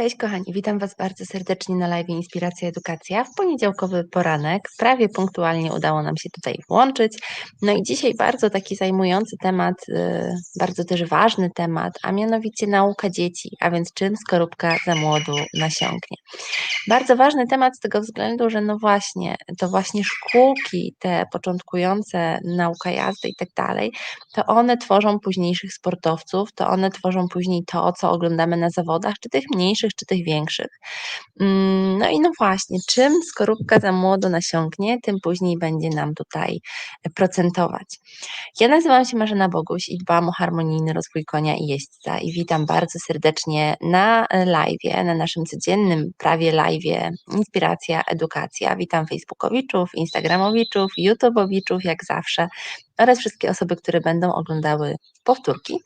Cześć kochani, witam Was bardzo serdecznie na live Inspiracja Edukacja. W poniedziałkowy poranek prawie punktualnie udało nam się tutaj włączyć. No i dzisiaj bardzo taki zajmujący temat, y, bardzo też ważny temat, a mianowicie nauka dzieci, a więc czym skorupka za młodu nasiąknie. Bardzo ważny temat z tego względu, że no właśnie, to właśnie szkółki, te początkujące nauka jazdy i tak dalej, to one tworzą późniejszych sportowców, to one tworzą później to, co oglądamy na zawodach, czy tych mniejszych, czy tych większych. Mm, no i no właśnie, czym skorupka za młodo nasiąknie, tym później będzie nam tutaj procentować. Ja nazywam się Marzena Boguś i dbam o harmonijny rozwój konia i jeźdźca i witam bardzo serdecznie na live, na naszym codziennym prawie live Inspiracja, Edukacja. Witam Facebookowiczów, Instagramowiczów, YouTubeowiczów jak zawsze oraz wszystkie osoby, które będą oglądały powtórki.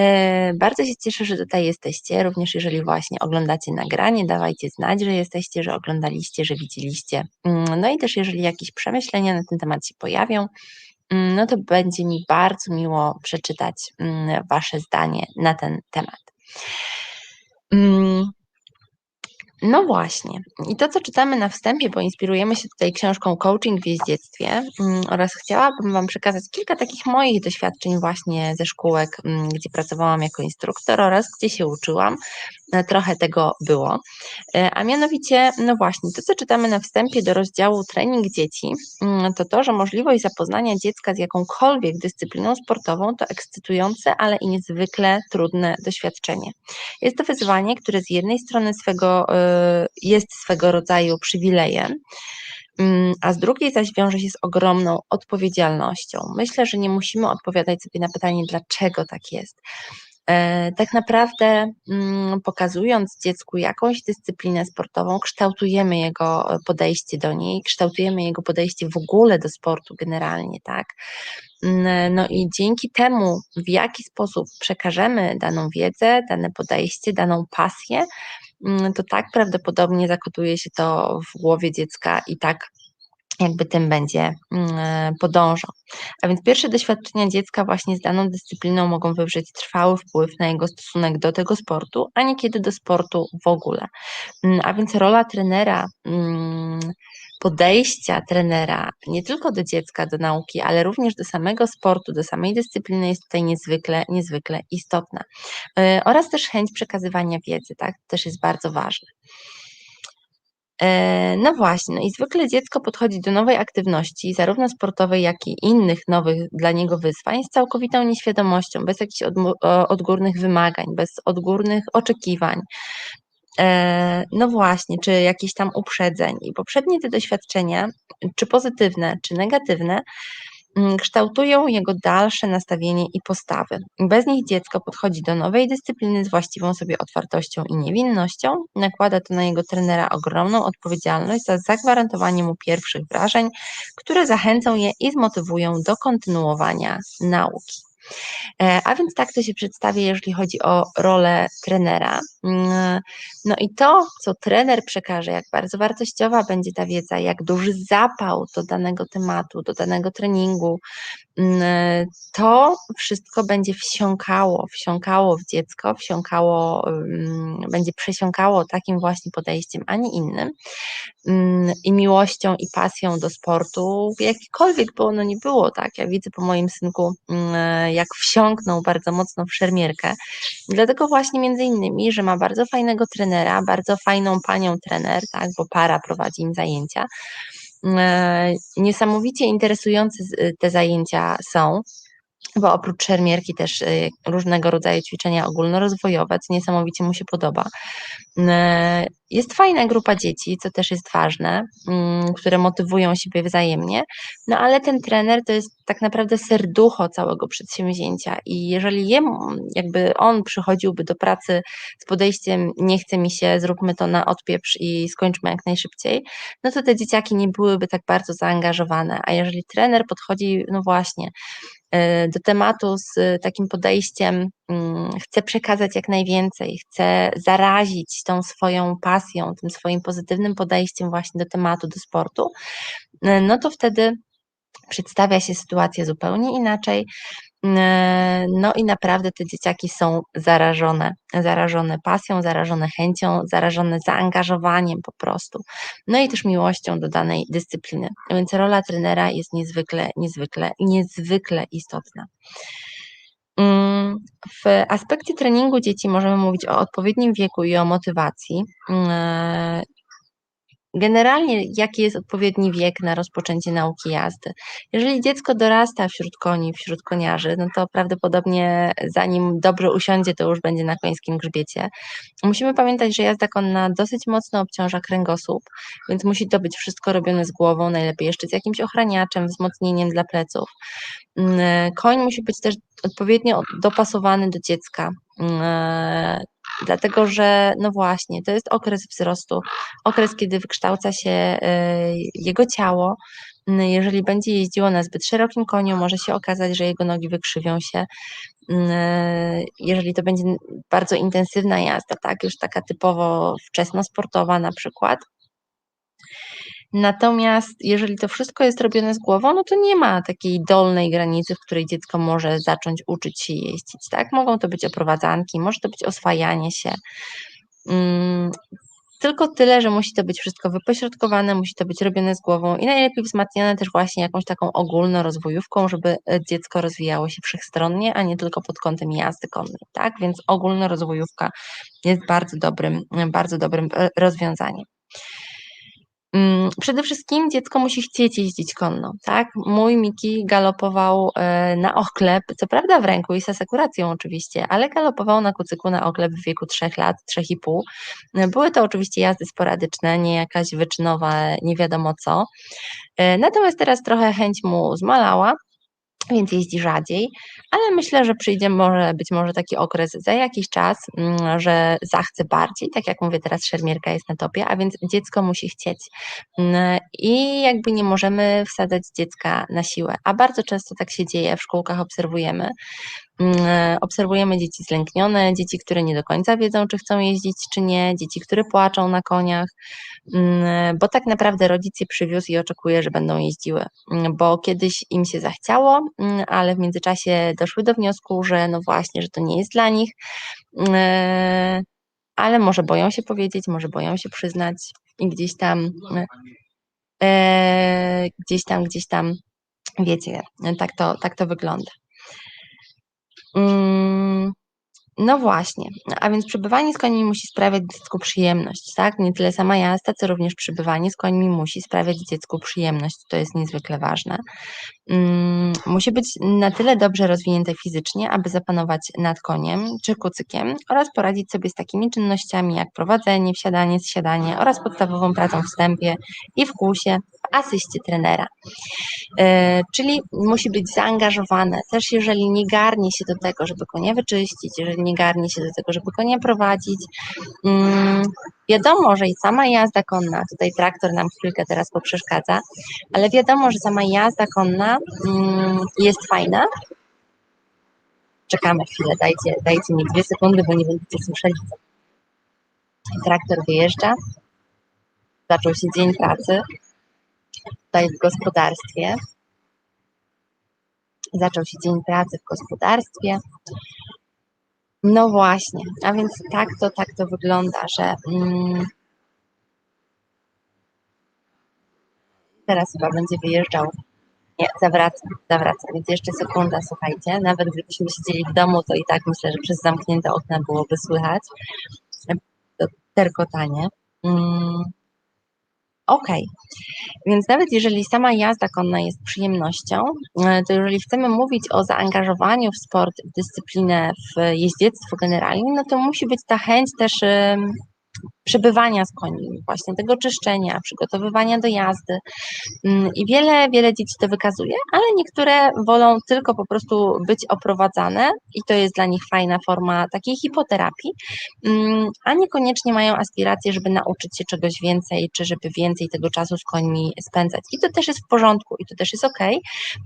E, bardzo się cieszę, że tutaj jesteście, również jeżeli właśnie oglądacie nagranie, dawajcie znać, że jesteście, że oglądaliście, że widzieliście. Mm, no i też jeżeli jakieś przemyślenia na ten temat się pojawią, mm, no to będzie mi bardzo miło przeczytać mm, Wasze zdanie na ten temat. No właśnie. I to, co czytamy na wstępie, bo inspirujemy się tutaj książką Coaching w jeździectwie mm, oraz chciałabym Wam przekazać kilka takich moich doświadczeń właśnie ze szkółek, mm, gdzie pracowałam jako instruktor oraz gdzie się uczyłam. E, trochę tego było. E, a mianowicie, no właśnie, to, co czytamy na wstępie do rozdziału trening dzieci, mm, to to, że możliwość zapoznania dziecka z jakąkolwiek dyscypliną sportową to ekscytujące, ale i niezwykle trudne doświadczenie. Jest to wyzwanie, które z jednej strony swego e, jest swego rodzaju przywilejem, mm, a z drugiej zaś wiąże się z ogromną odpowiedzialnością. Myślę, że nie musimy odpowiadać sobie na pytanie, dlaczego tak jest. E, tak naprawdę mm, pokazując dziecku jakąś dyscyplinę sportową, kształtujemy jego podejście do niej, kształtujemy jego podejście w ogóle do sportu generalnie, tak? Mm, no i dzięki temu, w jaki sposób przekażemy daną wiedzę, dane podejście, daną pasję, Mm, to tak prawdopodobnie zakotuje się to w głowie dziecka i tak jakby tym będzie mm, e, podążał. A więc pierwsze doświadczenia dziecka właśnie z daną dyscypliną mogą wywrzeć trwały wpływ na jego stosunek do tego sportu, a niekiedy do sportu w ogóle. Mm, a więc rola trenera podejścia trenera nie tylko do dziecka, do nauki, ale również do samego sportu, do samej dyscypliny jest tutaj niezwykle, niezwykle istotna. E, oraz też chęć przekazywania wiedzy, tak, to też jest bardzo ważne. E, no właśnie, no i zwykle dziecko podchodzi do nowej aktywności, zarówno sportowej, jak i innych nowych dla niego wyzwań, z całkowitą nieświadomością, bez jakichś odgórnych wymagań, bez odgórnych oczekiwań. E, no właśnie, czy jakieś tam uprzedzeń. I poprzednie te doświadczenia, czy pozytywne, czy negatywne, kształtują jego dalsze nastawienie i postawy. Bez nich dziecko podchodzi do nowej dyscypliny z właściwą sobie otwartością i niewinnością. Nakłada to na jego trenera ogromną odpowiedzialność za zagwarantowanie mu pierwszych wrażeń, które zachęcą je i zmotywują do kontynuowania nauki. E, a więc tak to się przedstawia, jeżeli chodzi o rolę trenera. Mm, no i to, co trener przekaże, jak bardzo wartościowa będzie ta wiedza, jak duży zapał do danego tematu, do danego treningu, mm, to wszystko będzie wsiąkało, wsiąkało w dziecko, wsiąkało, mm, będzie przesiąkało takim właśnie podejściem, a nie innym i miłością i pasją do sportu, jakikolwiek by ono nie było, tak, ja widzę po moim synku, jak wsiąknął bardzo mocno w szermierkę, dlatego właśnie między innymi, że ma bardzo fajnego trenera, bardzo fajną panią trener, tak, bo para prowadzi im zajęcia. E, niesamowicie interesujące te zajęcia są, bo oprócz szermierki też y, różnego rodzaju ćwiczenia ogólnorozwojowe, co niesamowicie mu się podoba. E, jest fajna grupa dzieci, co też jest ważne, mm, które motywują siebie wzajemnie, no ale ten trener to jest tak naprawdę serducho całego przedsięwzięcia i jeżeli jemu, jakby on przychodziłby do pracy z podejściem nie chce mi się, zróbmy to na odpieprz i skończmy jak najszybciej, no to te dzieciaki nie byłyby tak bardzo zaangażowane, a jeżeli trener podchodzi, no właśnie, do tematu z takim podejściem, mm, chce przekazać jak najwięcej, chce zarazić tą swoją pasją, tym swoim pozytywnym podejściem właśnie do tematu, do sportu, e, no to wtedy przedstawia się sytuacja zupełnie inaczej. E, no i naprawdę te dzieciaki są zarażone, zarażone pasją, zarażone chęcią, zarażone zaangażowaniem po prostu. No i też miłością do danej dyscypliny. Więc rola trenera jest niezwykle, niezwykle, niezwykle istotna. Mm, w aspekcie treningu dzieci możemy mówić o odpowiednim wieku i o motywacji. Generalnie, jaki jest odpowiedni wiek na rozpoczęcie nauki jazdy? Jeżeli dziecko dorasta wśród koni, wśród koniarzy, no to prawdopodobnie zanim dobrze usiądzie, to już będzie na końskim grzbiecie. Musimy pamiętać, że jazda konna dosyć mocno obciąża kręgosłup, więc musi to być wszystko robione z głową, najlepiej jeszcze z jakimś ochraniaczem, wzmocnieniem dla pleców. Mm, koń musi być też odpowiednio dopasowany do dziecka. Dlatego że no właśnie, to jest okres wzrostu, okres, kiedy wykształca się e, jego ciało. Mm, jeżeli będzie jeździło na zbyt szerokim koniu, może się okazać, że jego nogi wykrzywią się. Mm, e, jeżeli to będzie bardzo intensywna jazda, tak, już taka typowo wczesnosportowa na przykład, Natomiast jeżeli to wszystko jest robione z głową, no to nie ma takiej dolnej granicy, w której dziecko może zacząć uczyć się jeździć, tak? Mogą to być oprowadzanki, może to być oswajanie się. Mm, tylko tyle, że musi to być wszystko wypośrodkowane, musi to być robione z głową i najlepiej wzmacniane też właśnie jakąś taką ogólnorozwojówką, żeby e, dziecko rozwijało się wszechstronnie, a nie tylko pod kątem jazdy konnej, tak? Więc ogólnorozwojówka jest bardzo dobrym, bardzo dobrym e, rozwiązaniem. Mm, przede wszystkim dziecko musi chcieć jeździć konno, tak? Mój Miki galopował e, na ochleb, co prawda w ręku i z asekuracją oczywiście, ale galopował na kucyku na ochleb w wieku 3 lat, 3,5. Były to oczywiście jazdy sporadyczne, nie jakaś wyczynowa, nie wiadomo co. E, natomiast teraz trochę chęć mu zmalała, więc jeździ rzadziej, ale myślę, że przyjdzie może być może taki okres za jakiś czas, mm, że zachce bardziej, tak jak mówię teraz szermierka jest na topie, a więc dziecko musi chcieć mm, i jakby nie możemy wsadzać dziecka na siłę, a bardzo często tak się dzieje, w szkółkach obserwujemy, obserwujemy dzieci zlęknione, dzieci, które nie do końca wiedzą, czy chcą jeździć, czy nie, dzieci, które płaczą na koniach, bo tak naprawdę rodzic je przywiózł i oczekuje, że będą jeździły, bo kiedyś im się zachciało, Mm, ale w międzyczasie doszły do wniosku, że no właśnie, że to nie jest dla nich, mm, ale może boją się powiedzieć, może boją się przyznać i gdzieś tam, e, gdzieś tam, gdzieś tam, wiecie, tak to, tak to wygląda. Mm, no właśnie, a więc przebywanie z końmi musi sprawiać dziecku przyjemność, tak? Nie tyle sama jazda, co również przebywanie z końmi musi sprawiać dziecku przyjemność. To jest niezwykle ważne. Um, musi być na tyle dobrze rozwinięte fizycznie, aby zapanować nad koniem czy kucykiem oraz poradzić sobie z takimi czynnościami jak prowadzenie, wsiadanie, zsiadanie oraz podstawową pracą w wstępie i w kłusie, asyście trenera. E, czyli musi być zaangażowane. Też jeżeli nie garnie się do tego, żeby konia wyczyścić, jeżeli nie garnie się do tego, żeby konia prowadzić, mm, wiadomo, że i sama jazda konna, tutaj traktor nam chwilkę teraz poprzeszkadza, ale wiadomo, że sama jazda konna mm, jest fajna. Czekamy chwilę, dajcie, dajcie mi dwie sekundy, bo nie będziecie słyszeli. Traktor wyjeżdża. Zaczął się dzień pracy tutaj w gospodarstwie. Zaczął się dzień pracy w gospodarstwie. No właśnie, a więc tak to, tak to wygląda, że mm, teraz chyba będzie wyjeżdżał. Nie, zawraca, zawraca, więc jeszcze sekunda, słuchajcie. Nawet gdybyśmy siedzieli w domu, to i tak myślę, że przez zamknięte okna byłoby słychać to terkotanie. Mm, Okej, więc nawet jeżeli sama jazda konna jest przyjemnością, e, to jeżeli chcemy mówić o zaangażowaniu w sport, w dyscyplinę, w jeździectwo generalnie, no to musi być ta chęć też przebywania z końmi, właśnie tego czyszczenia, przygotowywania do jazdy. Mm, I wiele, wiele dzieci to wykazuje, ale niektóre wolą tylko po prostu być oprowadzane i to jest dla nich fajna forma takiej hipoterapii, mm, a niekoniecznie mają aspiracje, żeby nauczyć się czegoś więcej, czy żeby więcej tego czasu z końmi spędzać. I to też jest w porządku i to też jest ok,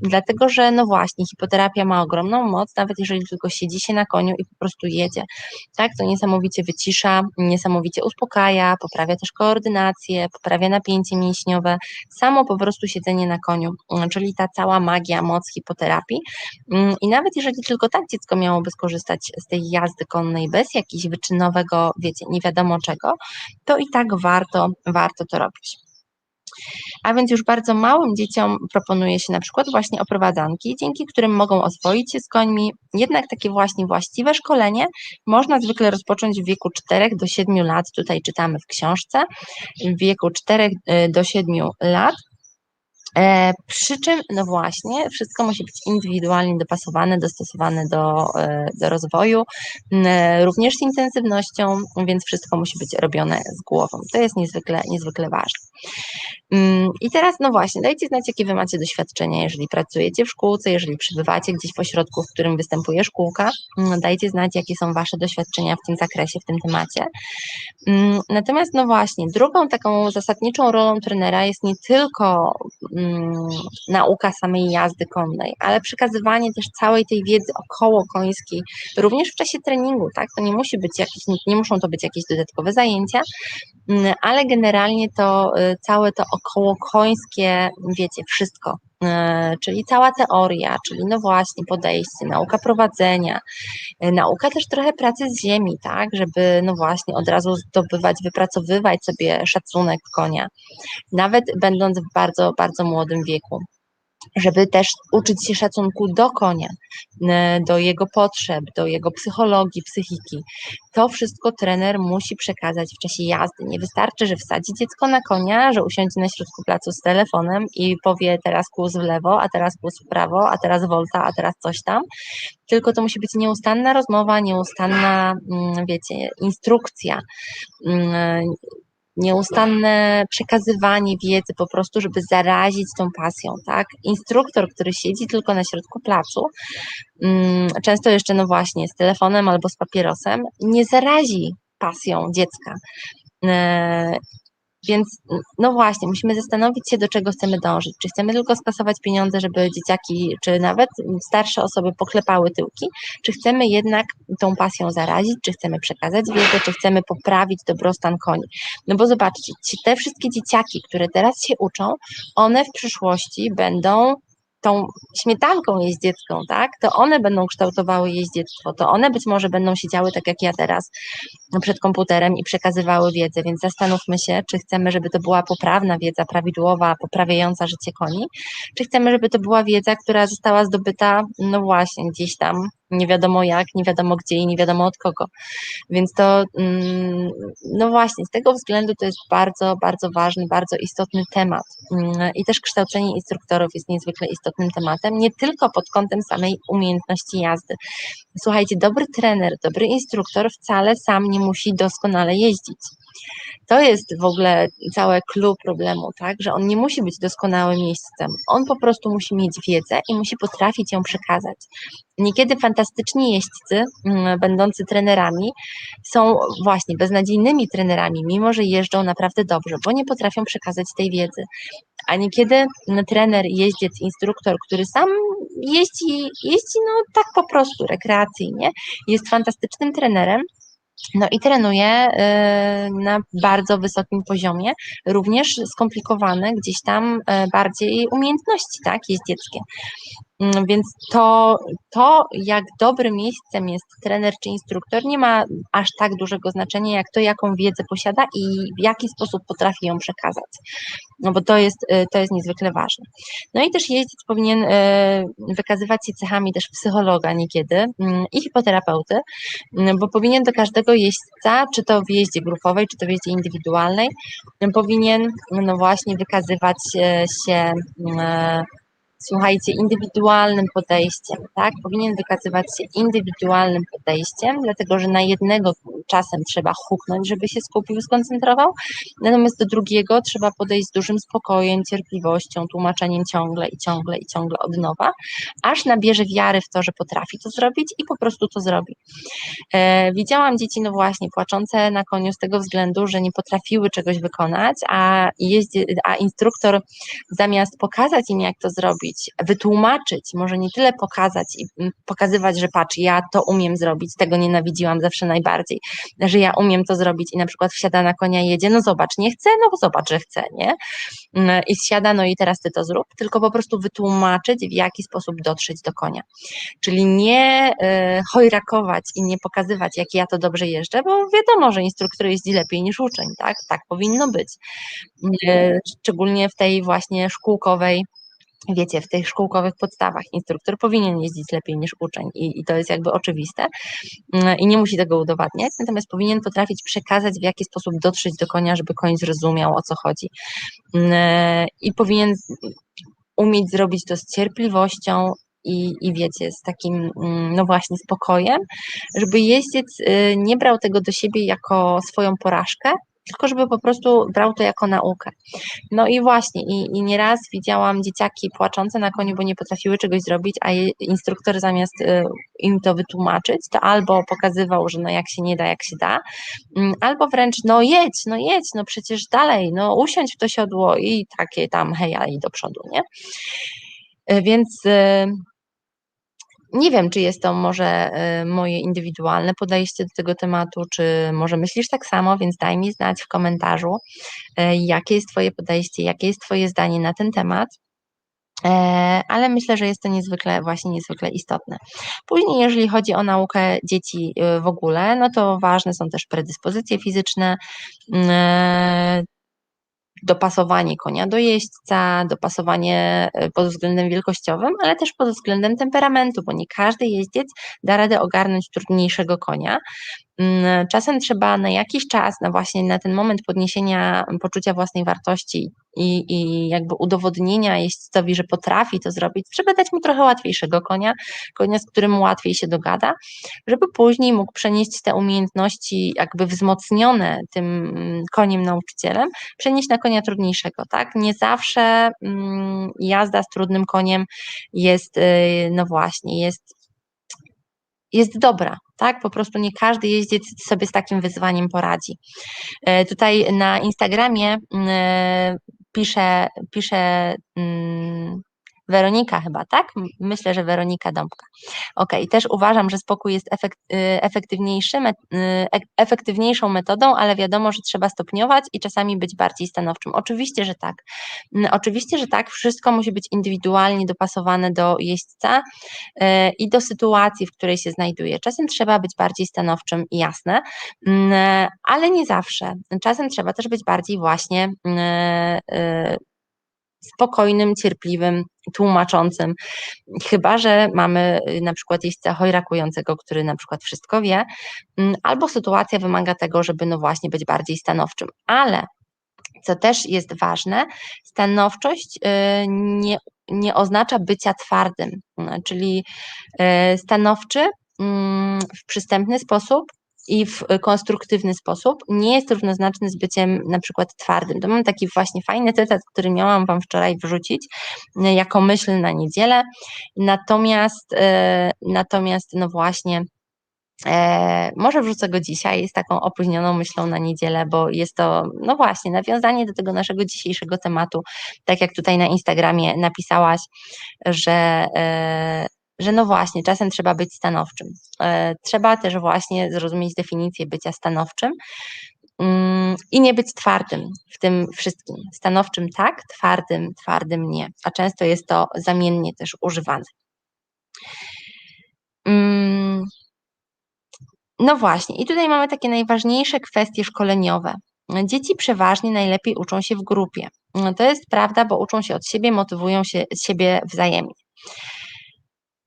dlatego że no właśnie, hipoterapia ma ogromną moc, nawet jeżeli tylko siedzi się na koniu i po prostu jedzie. Tak, to niesamowicie wycisza, niesamowicie uspokaja uspokaja, poprawia też koordynację, poprawia napięcie mięśniowe, samo po prostu siedzenie na koniu, mm, czyli ta cała magia, moc hipoterapii. Mm, I nawet jeżeli tylko tak dziecko miałoby skorzystać z tej jazdy konnej bez jakiegoś wyczynowego, wiecie, nie wiadomo czego, to i tak warto, warto to robić. A więc już bardzo małym dzieciom proponuje się na przykład właśnie oprowadzanki, dzięki którym mogą oswoić się z końmi. Jednak takie właśnie właściwe szkolenie można zwykle rozpocząć w wieku 4 do 7 lat. Tutaj czytamy w książce. W wieku 4 do 7 lat E, przy czym, no właśnie, wszystko musi być indywidualnie dopasowane, dostosowane do, e, do rozwoju, e, również z intensywnością, więc wszystko musi być robione z głową. To jest niezwykle, niezwykle ważne. Mm, I teraz, no właśnie, dajcie znać, jakie wy macie doświadczenia, jeżeli pracujecie w szkółce, jeżeli przybywacie gdzieś w ośrodku, w którym występuje szkółka, mm, dajcie znać, jakie są wasze doświadczenia w tym zakresie, w tym temacie. Mm, natomiast, no właśnie, drugą taką zasadniczą rolą trenera jest nie tylko nauka samej jazdy konnej, ale przekazywanie też całej tej wiedzy około końskiej, również w czasie treningu, tak? To nie musi być jakieś, nie muszą to być jakieś dodatkowe zajęcia, ale generalnie to y, całe to około końskie, wiecie, wszystko, czyli cała teoria, czyli no właśnie podejście, nauka prowadzenia, y, nauka też trochę pracy z ziemi, tak, żeby no właśnie od razu zdobywać, wypracowywać sobie szacunek konia, nawet będąc w bardzo, bardzo młodym wieku żeby też uczyć się szacunku do konia, do jego potrzeb, do jego psychologii, psychiki. To wszystko trener musi przekazać w czasie jazdy. Nie wystarczy, że wsadzi dziecko na konia, że usiądzie na środku placu z telefonem i powie teraz kłus w lewo, a teraz kłus w prawo, a teraz volta, a teraz coś tam. Tylko to musi być nieustanna rozmowa, nieustanna, mm, wiecie, instrukcja mm, nieustanne przekazywanie wiedzy po prostu, żeby zarazić tą pasją, tak? Instruktor, który siedzi tylko na środku placu, mm, często jeszcze no właśnie z telefonem albo z papierosem, nie zarazi pasją dziecka. Więc no właśnie, musimy zastanowić się, do czego chcemy dążyć. Czy chcemy tylko skasować pieniądze, żeby dzieciaki, czy nawet starsze osoby poklepały tyłki, czy chcemy jednak tą pasją zarazić, czy chcemy przekazać wiedzę, czy chcemy poprawić dobrostan koni. No bo zobaczcie, te wszystkie dzieciaki, które teraz się uczą, one w przyszłości będą tą śmietanką jeździecką, tak, to one będą kształtowały jeździectwo, to one być może będą siedziały tak jak ja teraz przed komputerem i przekazywały wiedzę, więc zastanówmy się, czy chcemy, żeby to była poprawna wiedza, prawidłowa, poprawiająca życie koni, czy chcemy, żeby to była wiedza, która została zdobyta, no właśnie, gdzieś tam nie wiadomo jak, nie wiadomo gdzie i nie wiadomo od kogo. Więc to, mm, no właśnie, z tego względu to jest bardzo, bardzo ważny, bardzo istotny temat. Mm, I też kształcenie instruktorów jest niezwykle istotnym tematem, nie tylko pod kątem samej umiejętności jazdy. Słuchajcie, dobry trener, dobry instruktor wcale sam nie musi doskonale jeździć. To jest w ogóle całe clue problemu, tak, że on nie musi być doskonałym miejscem. On po prostu musi mieć wiedzę i musi potrafić ją przekazać. Niekiedy fantastyczni jeźdźcy, mm, będący trenerami, są właśnie beznadziejnymi trenerami, mimo że jeżdżą naprawdę dobrze, bo nie potrafią przekazać tej wiedzy. A niekiedy trener, jeździec, instruktor, który sam jeździ, jeździ no tak po prostu rekreacyjnie, jest fantastycznym trenerem, no i trenuje y, na bardzo wysokim poziomie, również skomplikowane gdzieś tam y, bardziej umiejętności, tak, jeździeckie. Mm, więc to, to, jak dobrym miejscem jest trener czy instruktor, nie ma aż tak dużego znaczenia, jak to, jaką wiedzę posiada i w jaki sposób potrafi ją przekazać. No bo to jest, y, to jest niezwykle ważne. No i też jeździec powinien y, wykazywać się cechami też psychologa niekiedy mm, i hipoterapeuty, mm, bo powinien do każdego jeźdźca, czy to w jeździe grupowej, czy to w jeździe indywidualnej, powinien no właśnie wykazywać y, się słuchajcie, indywidualnym podejściem, tak? Powinien wykazywać się indywidualnym podejściem, dlatego że na jednego czasem trzeba huknąć, żeby się skupił, skoncentrował, natomiast do drugiego trzeba podejść z dużym spokojem, cierpliwością, tłumaczeniem ciągle i ciągle i ciągle od nowa, aż nabierze wiary w to, że potrafi to zrobić i po prostu to zrobi. E, widziałam dzieci, no właśnie, płaczące na koniu z tego względu, że nie potrafiły czegoś wykonać, a, jeździ, a instruktor zamiast pokazać im, jak to zrobić, zrobić, wytłumaczyć, może nie tyle pokazać i mm, pokazywać, że patrz, ja to umiem zrobić, tego nienawidziłam zawsze najbardziej, że ja umiem to zrobić i na przykład wsiada na konia jedzie, no zobacz, nie chce, no zobacz, że chce, nie? Mm, I wsiada, no i teraz ty to zrób, tylko po prostu wytłumaczyć, w jaki sposób dotrzeć do konia. Czyli nie y, chojrakować i nie pokazywać, jak ja to dobrze jeżdżę, bo wiadomo, że instruktor jeździ lepiej niż uczeń, tak? Tak powinno być. Y, szczególnie w tej właśnie szkółkowej wiecie, w tych szkółkowych podstawach instruktor powinien jeździć lepiej niż uczeń i, i, to jest jakby oczywiste i nie musi tego udowadniać, natomiast powinien potrafić przekazać, w jaki sposób dotrzeć do konia, żeby koń zrozumiał, o co chodzi. I powinien umieć zrobić to z cierpliwością, i, i wiecie, z takim, no właśnie, spokojem, żeby jeździec y, nie brał tego do siebie jako swoją porażkę, tylko żeby po prostu brał to jako naukę. No i właśnie, i, i nieraz widziałam dzieciaki płaczące na koniu, bo nie potrafiły czegoś zrobić, a instruktor zamiast y, im to wytłumaczyć, to albo pokazywał, że no jak się nie da, jak się da, mm, albo wręcz no jedź, no jedź, no przecież dalej, no usiądź w to siodło i takie tam heja i do przodu, nie? Y, więc y, nie wiem, czy jest to może y, moje indywidualne podejście do tego tematu, czy może myślisz tak samo, więc daj mi znać w komentarzu, y, jakie jest Twoje podejście, jakie jest Twoje zdanie na ten temat. E, ale myślę, że jest to niezwykle, właśnie niezwykle istotne. Później, jeżeli chodzi o naukę dzieci w ogóle, no to ważne są też predyspozycje fizyczne, dopasowanie konia do jeźdźca, dopasowanie e, pod względem wielkościowym, ale też pod względem temperamentu, bo nie każdy jeździec da radę ogarnąć trudniejszego konia. Mm, czasem trzeba na jakiś czas, na właśnie na ten moment podniesienia poczucia własnej wartości i, i jakby udowodnienia jeźdźcowi, że potrafi to zrobić, trzeba dać mu trochę łatwiejszego konia, konia, z którym łatwiej się dogada, żeby później mógł przenieść te umiejętności jakby wzmocnione tym mm, koniem nauczycielem, przenieść na konia trudniejszego, tak? Nie zawsze mm, jazda z trudnym koniem jest, y, no właśnie, jest jest dobra, tak? Po prostu nie każdy jeździec sobie z takim wyzwaniem poradzi. E, tutaj na Instagramie mm, e, mm, Weronika chyba, tak? Myślę, że Weronika Dąbka. Ok, też uważam, że spokój jest y, efektywniejszy, y, efektywniejszą metodą, ale wiadomo, że trzeba stopniować i czasami być bardziej stanowczym. Oczywiście, że tak. Oczywiście, że tak. Wszystko musi być indywidualnie dopasowane do jeźdźca y, i do sytuacji, w której się znajduje. Czasem trzeba być bardziej stanowczym i jasne, ale nie zawsze. Czasem trzeba też być bardziej właśnie spokojnym, cierpliwym, tłumaczącym. Chyba, że mamy y, na przykład jeźdźca hojrakującego, który na przykład wszystko wie, mm, albo sytuacja wymaga tego, żeby no właśnie być bardziej stanowczym. Ale co też jest ważne, stanowczość y, nie, nie oznacza bycia twardym, czyli y, stanowczy mm, w przystępny sposób i w konstruktywny sposób nie jest równoznaczny z byciem na przykład twardym. To mam taki właśnie fajny cytat, który miałam Wam wczoraj wrzucić e, jako myśl na niedzielę. Natomiast, e, natomiast no właśnie, E, może wrzucę go dzisiaj z taką opóźnioną myślą na niedzielę, bo jest to, no właśnie, nawiązanie do tego naszego dzisiejszego tematu. Tak jak tutaj na Instagramie napisałaś, że e, że no właśnie, czasem trzeba być stanowczym. E, trzeba też właśnie zrozumieć definicję bycia stanowczym mm, i nie być twardym w tym wszystkim. Stanowczym tak, twardym, twardym nie. A często jest to zamiennie też używane. Mm, no właśnie, i tutaj mamy takie najważniejsze kwestie szkoleniowe. Dzieci przeważnie najlepiej uczą się w grupie. To jest prawda, bo uczą się od siebie, motywują się siebie wzajemnie.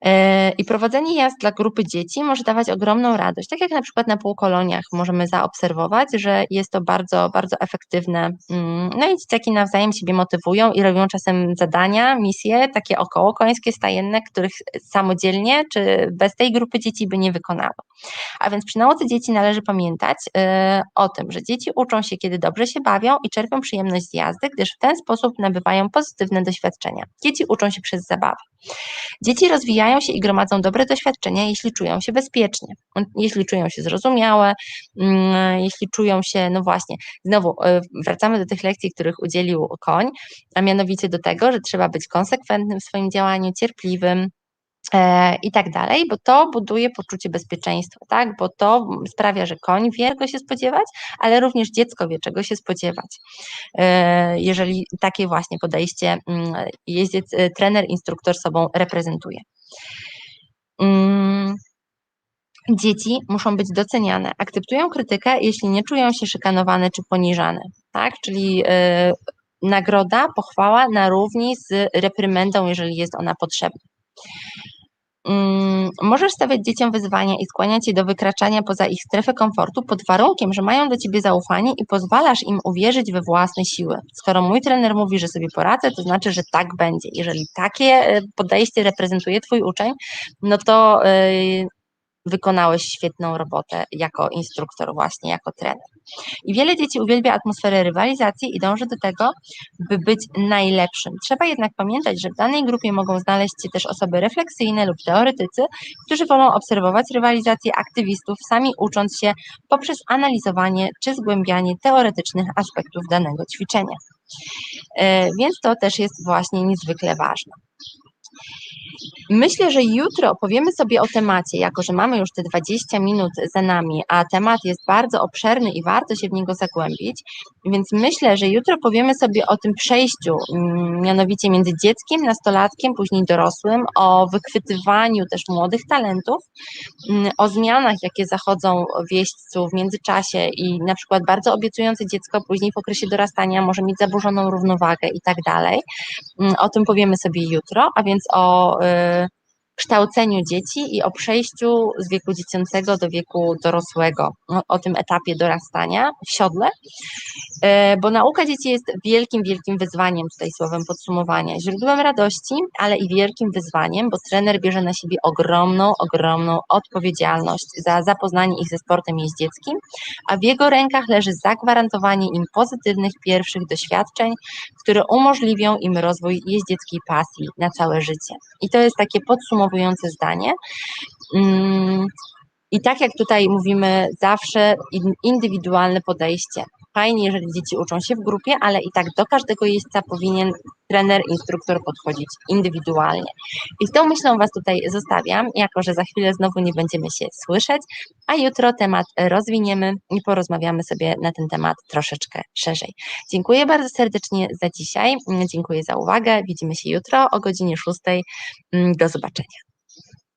and I prowadzenie jazd dla grupy dzieci może dawać ogromną radość. Tak jak na przykład na półkoloniach możemy zaobserwować, że jest to bardzo, bardzo efektywne. Mm, no i dzieciaki nawzajem siebie motywują i robią czasem zadania, misje takie około końskie, stajenne, których samodzielnie czy bez tej grupy dzieci by nie wykonały. A więc przy nauce dzieci należy pamiętać e, o tym, że dzieci uczą się, kiedy dobrze się bawią i czerpią przyjemność z jazdy, gdyż w ten sposób nabywają pozytywne doświadczenia. Dzieci uczą się przez zabawę. Dzieci rozwijają się i gromadzą dobre doświadczenia, jeśli czują się bezpiecznie, jeśli czują się zrozumiałe, jeśli czują się, no właśnie, znowu e, wracamy do tych lekcji, których udzielił koń, a mianowicie do tego, że trzeba być konsekwentnym w swoim działaniu, cierpliwym, e, i tak dalej, bo to buduje poczucie bezpieczeństwa, tak? Bo to sprawia, że koń wie, czego się spodziewać, ale również dziecko wie, czego się spodziewać. E, jeżeli takie właśnie podejście jeździec, trener, instruktor sobą reprezentuje. Mm, dzieci muszą być doceniane, akceptują krytykę, jeśli nie czują się szykanowane czy poniżane, tak? Czyli y, nagroda, pochwała na równi z reprymendą, jeżeli jest ona potrzebna. Mm, możesz stawiać dzieciom wyzwania i skłaniać je do wykraczania poza ich strefę komfortu pod warunkiem, że mają do ciebie zaufanie i pozwalasz im uwierzyć we własne siły. Skoro mój trener mówi, że sobie poradzę, to znaczy, że tak będzie. Jeżeli takie y, podejście reprezentuje twój uczeń, no to yy, wykonałeś świetną robotę jako instruktor, właśnie jako trener. I wiele dzieci uwielbia atmosferę rywalizacji i dąży do tego, by być najlepszym. Trzeba jednak pamiętać, że w danej grupie mogą znaleźć się też osoby refleksyjne lub teoretycy, którzy wolą obserwować rywalizację aktywistów, sami ucząc się poprzez analizowanie czy zgłębianie teoretycznych aspektów danego ćwiczenia. E, więc to też jest właśnie niezwykle ważne. Myślę, że jutro powiemy sobie o temacie, jako że mamy już te 20 minut za nami, a temat jest bardzo obszerny i warto się w niego zagłębić, więc myślę, że jutro powiemy sobie o tym przejściu, mm, mianowicie między dzieckiem, nastolatkiem, później dorosłym, o wychwytywaniu też młodych talentów, mm, o zmianach, jakie zachodzą w jeźdźcu w międzyczasie i na przykład bardzo obiecujące dziecko później w okresie dorastania może mieć zaburzoną równowagę i tak dalej. Mm, o tym powiemy sobie jutro, a więc o y, kształceniu dzieci i o przejściu z wieku dziecięcego do wieku dorosłego, o, o tym etapie dorastania w siodle, e, bo nauka dzieci jest wielkim, wielkim wyzwaniem, tutaj słowem podsumowania, źródłem radości, ale i wielkim wyzwaniem, bo trener bierze na siebie ogromną, ogromną odpowiedzialność za zapoznanie ich ze sportem jeździeckim, a w jego rękach leży zagwarantowanie im pozytywnych pierwszych doświadczeń, które umożliwią im rozwój jeździeckiej pasji na całe życie. I to jest takie podsumowanie zdanie. Mm, I tak jak tutaj mówimy, zawsze indywidualne podejście. Fajnie, jeżeli dzieci uczą się w grupie, ale i tak do każdego jeźdźca powinien trener, instruktor podchodzić indywidualnie. I z tą myślą Was tutaj zostawiam, jako że za chwilę znowu nie będziemy się słyszeć, a jutro temat rozwiniemy i porozmawiamy sobie na ten temat troszeczkę szerzej. Dziękuję bardzo serdecznie za dzisiaj, dziękuję za uwagę, widzimy się jutro o godzinie 6. Do zobaczenia.